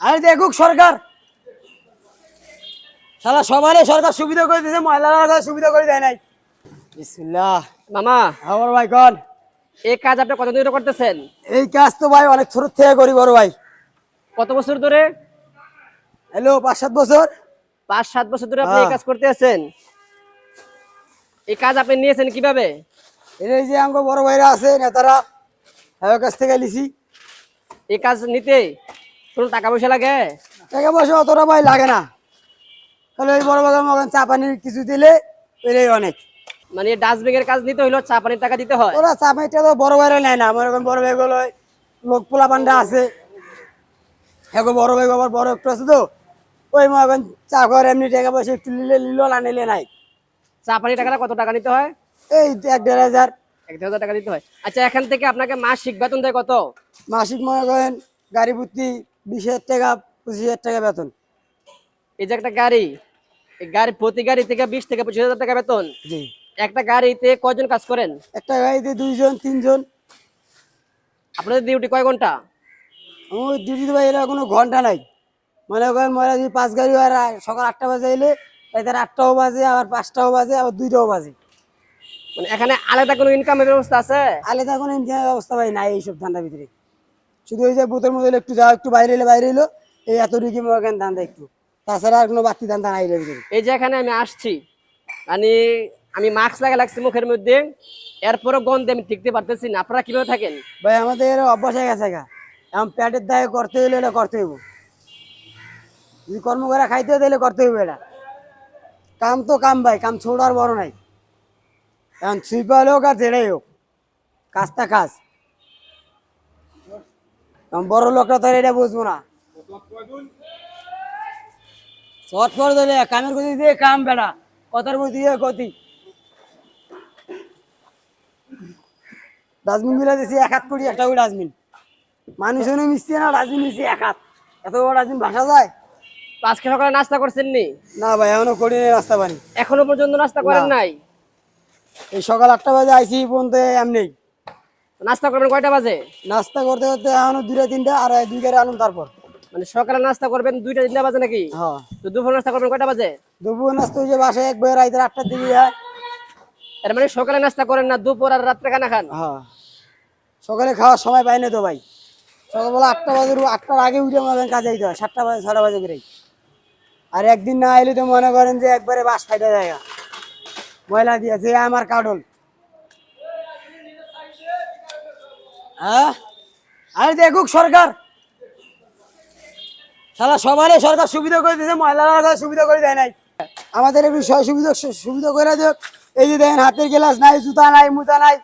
আরে দেখুক সরকার। সারা সরকার সুবিধা করে দিয়েছে মহিলারা সুবিধা করে দেয় নাই। বিসমিল্লাহ। মামা। আমার ভাই কন। এই কাজ আপনি কতদিন ধরে করতেছেন? এই কাজ তো ভাই অনেক ছোট থেকে করি বড় ভাই। কত বছর ধরে? হ্যালো পাঁচ সাত বছর। পাঁচ সাত বছর ধরে আপনি এই হ্যাঁ। কাজ করতে আছেন? এই কাজ আপনি নিয়েছেন কীভাবে? এই যে আঙ্গ বড় ভাইরা আছে নেতারা কাছ থেকে লিছি এই কাজ নিতে? কোনো টাকা পয়সা লাগে? টাকা পয়সা অতটা ভাই লাগে না। তাহলে ওই বড় বাগান মগান চা পানির কিছু দিলে এলেই অনেক। মানে ডাস্টবিনের কাজ নিতে হইল চা পানির টাকা দিতে হয়? ওরা চা পানিটা তো বড় ভাইরা নেয় না। আমার এখন বড় ভাইগুলো লোক পোলা পান্ডা আছে। এখন বড় ভাই আবার বড় একটু আছে তো। ওই মগান চা করে এমনি টাকা পয়সা একটু নিলে নিল না নিলে নাই। চা পানির টাকাটা কত টাকা নিতে হয়? এই এক দেড় হাজার। এক দেড় হাজার টাকা দিতে হয়। আচ্ছা এখান থেকে আপনাকে মাসিক বেতন দেয় কত? মাসিক মনে করেন গাড়ি ভর্তি বিশ হাজার টাকা পঁচিশ হাজার টাকা বেতন। এই যে একটা গাড়ি এই গাড়ি প্রতি গাড়ি থেকে বিশ থেকে পঁচিশ হাজার টাকা বেতন। জি। একটা গাড়িতে কয়জন কাজ করেন? একটা গাড়িতে দুইজন তিনজন। আপনাদের ডিউটি কয় ঘণ্টা? আমার ডিউটি ভাই এরা কোনো ঘণ্টা নাই। মনে করেন মনে যদি পাঁচ গাড়ি হয় আর সকাল আটটা বাজে এলে এদের আটটাও বাজে আবার পাঁচটাও বাজে আবার দুইটাও বাজে। মানে এখানে আলাদা কোনো ইনকামের ব্যবস্থা আছে? আলাদা কোনো ইনকাম ব্যবস্থা ভাই নাই এইসব ধান্দার ভিতরে। শুধু ওই যে বুথের মধ্যে একটু যাওয়া একটু বাইরে এলে বাইরে এলো এই এত রিকি মগান ধান্দা একটু। তাছাড়া আর কোনো বাড়তি নাই এর ভিতরে এই যে এখানে আমি আসছি মানে আমি মাস্ক লাগা লাগছি মুখের মধ্যে এরপরও গন্ধে আমি টিকতে পারতেছি না। আপনারা কীভাবে থাকেন? ভাই আমাদের অভ্যাস হয়ে গেছে গা। এখন পেটের দায়ে করতে হইলে এটা করতে হইব। যদি কর্ম করে খাইতে তাহলে করতে হইব এটা। কাম তো কাম ভাই কাম ছোট আর বড় নাই। এখন সুইপার হোক আর যেটাই হোক কাজটা কাজ। বড় লোকরা তো এটা বুঝব না। শর্ট করে দিলে কামের গতি দিয়ে কাম বেড়া কথার গতি দিয়ে গতি। ডাস্টবিনগুলা দিয়েছি এক হাত করি একটা করে ডাস্টবিন। মানুষ এনে মিশছে না ডাস্টবিন মিশছে এক হাত। এত বড় ডাস্টবিন ভাসা যায়? আজকে সকালে নাস্তা করছেন নি? না ভাই এখনও করি নাই রাস্তা পানি। এখনও পর্যন্ত নাস্তা করেন নাই? এই সকাল আটটা বাজে আইসি পর্যন্ত এমনি। নাস্তা করবেন কয়টা বাজে? নাস্তা করতে করতে এখনও দুইটা তিনটা আর দুই গাড়ি আনুন তারপর। মানে সকালে নাস্তা করবেন দুইটা তিনটা বাজে নাকি? হ্যাঁ। তো দুপুর নাস্তা করবেন কয়টা বাজে? দুপুর নাস্তা হয়েছে বাসায় এক বই রাইতে আটটার দিকে যায়। এর মানে সকালে নাস্তা করেন না দুপুর আর রাত্রে খানা খান? হ্যাঁ। সকালে খাওয়ার সময় পাই না তো ভাই। সকালবেলা আটটা বাজে আটটার আগে উঠে মনে করেন কাজে যেতে হয় সাতটা বাজে ছটা বাজে করে আর একদিন না এলে তো মনে করেন যে একবারে বাস ফাইটা জায়গা ময়লা দিয়ে যে আমার কাডল। হ্যাঁ? আরে দেখুক সরকার। সারা সবারই সরকার সুবিধা করে দিয়েছে, মহিলারা সুবিধা করে দেয় নাই। আমাদের একটু সুবিধা সুবিধা করে দেখ এই যে দেখেন, হাতের গ্লাস নাই, জুতা নাই, মুতা নাই,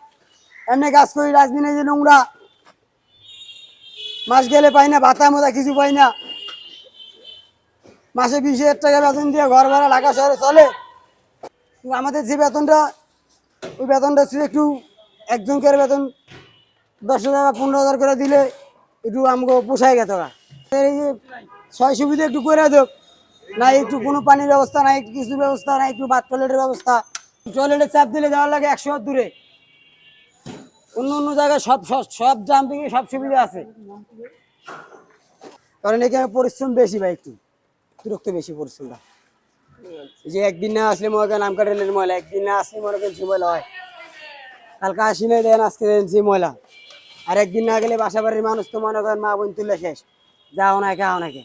এমনি কাজ করি, ডাস্টবিনে যে নোংরা। মাস গেলে পাই না, ভাতা মোতা কিছু পাই না। মাসে বিশ হাজার টাকা বেতন দিয়ে ঘর ভাড়া ঢাকা শহরে চলে। আমাদের যে বেতনটা, ওই বেতনটা ছিল একটু একজনকে বেতন। দশ হাজার বা পনেরো হাজার করে দিলে একটু আমাকে পোষায় গেত গা। এই যে ছয় সুবিধা একটু করে দেব না একটু কোনো পানির ব্যবস্থা, নাই একটু কিছুর ব্যবস্থা, নাই একটু বাথ টয়লেটের ব্যবস্থা। টয়লেটের চাপ দিলে যাওয়ার লাগে একশো দূরে। অন্য অন্য জায়গায় সব সব সব জাম্পিং এ সব সুবিধা আছে। কারণ এখানে পরিশ্রম বেশি ভাই একটু। বিরক্ত বেশি পরিশ্রমটা যে একদিন না আসলে মনে আম কাটালের ময়লা, একদিন না আসলে মনে করেন সে ময়লা হয়। কালকে আসি না দেন আজকে যে ময়লা আর একদিন না গেলে বাসা বাড়ির মানুষ তো মনে করেন মা বোন তুলে শেষ। যাও না খাও না কে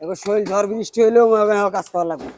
এবার শরীর ঝড় বৃষ্টি হইলেও মনে করেন কাজ করা লাগবে।